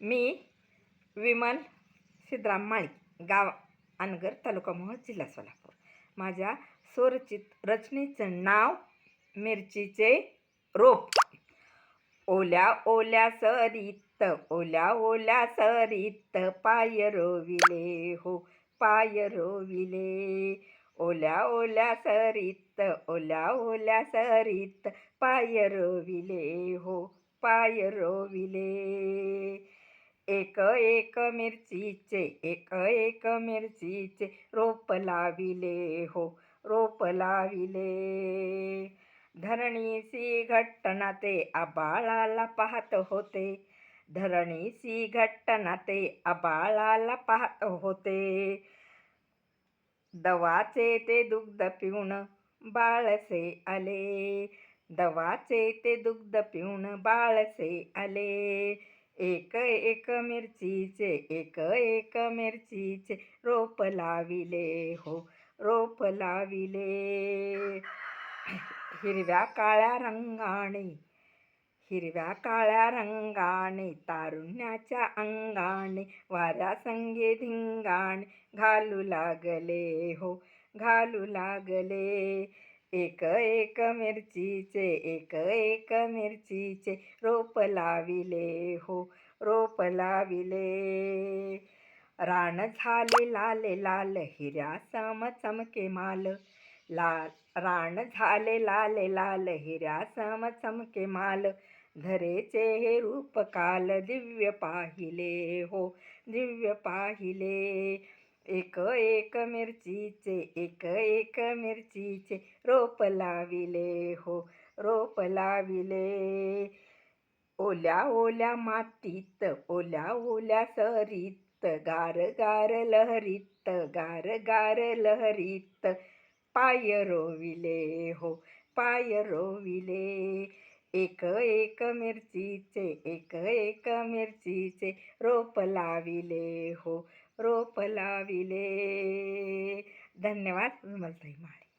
मी विमल सिद्धराम माळी गाव अनगर तालुका मोहोळ जिल्हा सोलापूर. माझ्या स्वरचित रचनेचं नाव मिरचीचे रोप. ओल्या ओल्या सरीत ओल्या ओल्या सरीत पाय रोविले हो पाय रोविले. ओल्या ओल्या सरीत ओल्या ओल्या सरीत पाय रोविले हो पाय रोविले. एक एक मिरचीचे एक एक मिरचीचे रोप लाविले हो रोप लाविले. धरणीसी घट्टना ते आबाळाला पाहत होते. धरणीसी घट्टना ते आबाळाला पाहत होते. दवाचे ते दुग्ध पिऊन बाळसे आले. दवाचे ते दुग्ध पिऊन बाळसे आले. एक एक मिरचीचे एक एक मिरचीचे रोप लाविले हो रोप लाविले. हिरव्या काळ्या रंगाने हिरव्या काळ्या रंगाने तारुण्याच्या अंगाने वाऱ्या संगे धिंगाणे घालू लागले हो घालू लागले. एक एक मिरचीचे एक एक मिरचीचे रोप लाविले हो रोप लाविले. रान झाले लाल लाल हिऱ्या सम चमके माल. लाल रान झाले लाल लाल हिऱ्या सम चमके माल. धरेचे हे रूप काल दिव्य पाहिले हो दिव्य पाहिले. एक एक मिरचीचे एक एक मिरचीचे रोप लाविले हो रोप लाविले. ओल्या ओल्या मातीत ओल्या ओल्या सरीत गार गार लहरीत गार गार लहरीत. पाय रोविले हो पाय रोविले. एक एक मिरचीचे एक एक मिरचीचे रोप लाविले हो रोप लाविले. धन्यवाद विमलताई माळी.